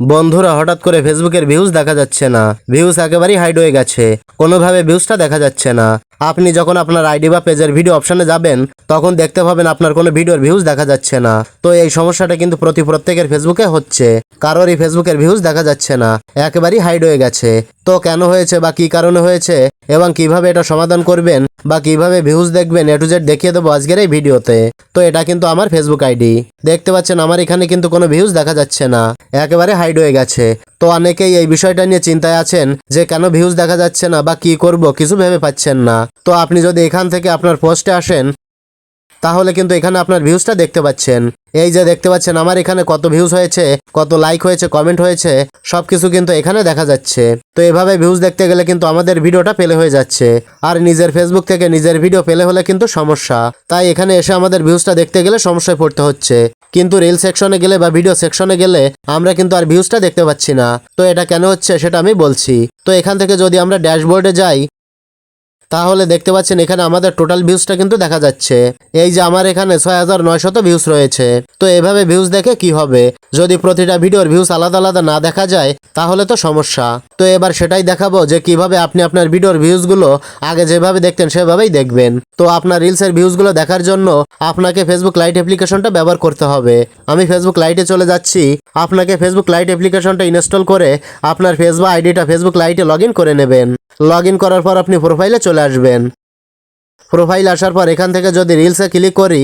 বন্ধুরা, হঠাৎ করে ফেসবুকের ভিউজ দেখা যাচ্ছে না। ভিউজ একেবারেই হাইড হয়ে গেছে। কোনোভাবে ভিউজটা দেখা যাচ্ছে না। আপনি যখন আপনার আইডি বা পেজের ভিডিও অপশানে যাবেন, তখন দেখতে পাবেন আপনার কোনো ভিডিওর ভিউজ দেখা যাচ্ছে না। তো এই সমস্যাটা কিন্তু প্রতি প্রত্যেকের ফেসবুকে হচ্ছে। কারোরই ফেসবুকের ভিউজ দেখা যাচ্ছে না। একেবারেই হাইড হয়ে গেছে। তো কেন হয়েছে বা কি কারণে হয়েছে? এবং কীভাবে এটা সমাধান করবেন বা কীভাবে ভিউজ দেখবেন এ টু জেড দেখিয়ে দেবো আজকের এই ভিডিওতে। তো এটা কিন্তু আমার ফেসবুক আইডি দেখতে পাচ্ছেন, আমার এখানে কিন্তু কোনো ভিউজ দেখা যাচ্ছে না। একেবারে হাইড হয়ে গেছে। তো অনেকেই এই বিষয়টা নিয়ে চিন্তায় আছেন যে কেন ভিউজ দেখা যাচ্ছে না বা কি করব, কিছু ভেবে পাচ্ছেন না। তো আপনি যদি এখান থেকে আপনার পোস্টে আসেন তাহলে কিন্তু এখানে আপনার ভিউজটা দেখতে পাচ্ছেন। এই যে দেখতে পাচ্ছেন, আমার এখানে কত ভিউজ হয়েছে, কত লাইক হয়েছে কমেন্ট হয়েছে, সবকিছু কিন্তু এখানে দেখা যাচ্ছে। তো এভাবে ভিউজ দেখতে গেলে কিন্তু আমাদের ভিডিওটা পেলে হয়ে যাচ্ছে। আর নিজের ফেসবুক থেকে নিজের ভিডিও পেলে হলে কিন্তু সমস্যা। তাই এখানে এসে আমাদের ভিউজটা দেখতে গেলে সমস্যায় পড়তে হচ্ছে। কিন্তু রিল সেকশনে গেলে বা ভিডিও সেকশনে গেলে আমরা কিন্তু আর ভিউজটা দেখতে পাচ্ছি না। তো এটা কেন হচ্ছে সেটা আমি বলছি। তো এখান থেকে যদি আমরা ড্যাশবোর্ডে যাই তাহলে দেখতে পাচ্ছেন এখানে আমাদের টোটাল ভিউজটা কিন্তু দেখা যাচ্ছে। এই যে আমার এখানে ছয় হাজার নয়শত ভিউজ রয়েছে। তো এভাবে ভিউজ দেখে কি হবে? যদি প্রতিটা ভিডিওর ভিউজ আলাদা আলাদা না দেখা যায়, তাহলে তো সমস্যা। তো এবার সেটাই দেখাবো যে কীভাবে আপনি আপনার ভিডিওর ভিউজগুলো আগে যেভাবে দেখতেন সেভাবেই দেখবেন। তো আপনার রিলসের ভিউজগুলো দেখার জন্য আপনাকে ফেসবুক লাইট অ্যাপ্লিকেশনটা ব্যবহার করতে হবে। আমি ফেসবুক লাইটে চলে যাচ্ছি। আপনাকে ফেসবুক লাইট অ্যাপ্লিকেশনটা ইনস্টল করে আপনার ফেসবুক আইডিটা ফেসবুক লাইটে লগ করে নেবেন। লগ করার পর আপনি প্রোফাইলে চলে আসবেন। প্রোফাইল আসার পর এখান থেকে যদি রিলসে ক্লিক করি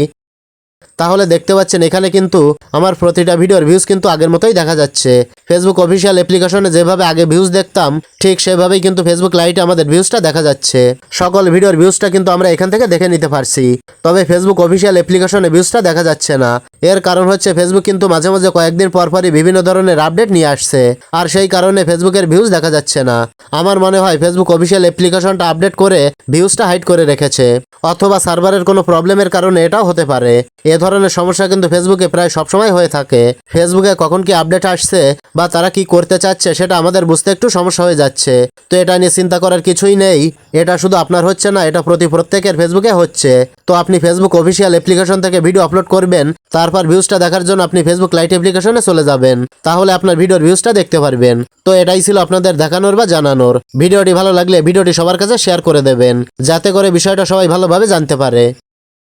তাহলে দেখতে পাচ্ছেন, এখানে কিন্তু আমার প্রতিটা ভিডিওর ভিউজ কিন্তু আগের মতোই দেখা যাচ্ছে। ফেসবুক অফিসিয়াল অ্যাপ্লিকেশনে যেভাবে আগে ভিউজ দেখতাম, ঠিক সেভাবেই কিন্তু ফেসবুক লাইটে আমাদের ভিউজটা দেখা যাচ্ছে। সকল ভিডিওর ভিউজটা কিন্তু আমরা এখান থেকে দেখে নিতে পারছি। তবে ফেসবুক অফিসিয়াল অ্যাপ্লিকেশনে ভিউজটা দেখা যাচ্ছে না। এর কারণ হচ্ছে ফেসবুক কিন্তু মাঝে মাঝে কয়েকদিন পর পরই বিভিন্ন ধরনের আপডেট নিয়ে আসছে। আর সেই কারণে ফেসবুকের ভিউজ দেখা যাচ্ছে না। আমার মনে হয় ফেসবুক অফিসিয়াল অ্যাপ্লিকেশনটা আপডেট করে ভিউজটা হাইড করে রেখেছে। অথবা সার্ভারের কোনো প্রবলেমের কারণে এটাও হতে পারে। এ ধরনের সমস্যা কিন্তু ফেসবুকে প্রায় সবসময় হয়ে থাকে। ফেসবুকে কখন কি আপডেট আসছে বা তারা কি করতে চাচ্ছে সেটা আমাদের বুঝতে একটু সমস্যা হয়ে যাচ্ছে। তো এটা নিয়ে চিন্তা করার কিছুই নেই। এটা শুধু আপনার হচ্ছে না, এটা প্রতি প্রত্যেকের ফেসবুকে হচ্ছে। তো আপনি ফেসবুক অফিসিয়াল অ্যাপ্লিকেশন থেকে ভিডিও আপলোড করবেন, তারপর ভিউজটা দেখার জন্য আপনি ফেসবুক লাইট অ্যাপ্লিকেশনে চলে যাবেন। তাহলে আপনার ভিডিওর ভিউজটা দেখতে পারবেন। তো এটাই ছিল আপনাদের দেখানোর বা জানানোর। ভিডিওটি ভালো লাগলে ভিডিওটি সবার কাছে শেয়ার করে দেবেন, যাতে করে বিষয়টা সবাই ভালোভাবে জানতে পারে।